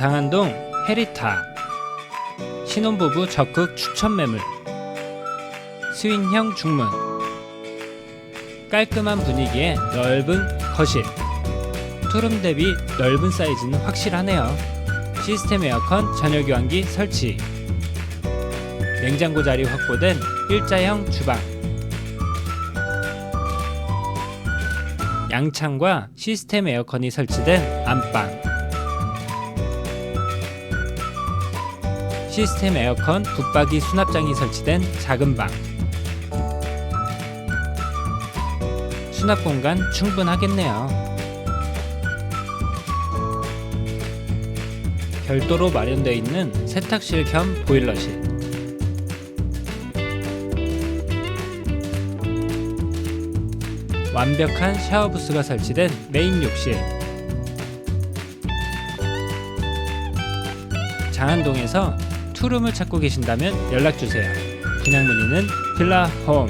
장안동 해리타 신혼부부 적극 추천 매물 스윙형 중문. 깔끔한 분위기에 넓은 거실. 투룸 대비 넓은 사이즈는 확실하네요. 시스템 에어컨 전열 교환기 설치. 냉장고 자리 확보된 일자형 주방. 양창과 시스템 에어컨이 설치된 안방 시스템 에어컨 붙박이 수납장이 설치된 작은 방. 수납 공간 충분하겠네요. 별도로 마련되어 있는 세탁실 겸 보일러실. 완벽한 샤워 부스가 설치된 메인 욕실. 장안동에서 투룸을 찾고 계신다면 연락 주세요. 분양 문의는 빌라 홈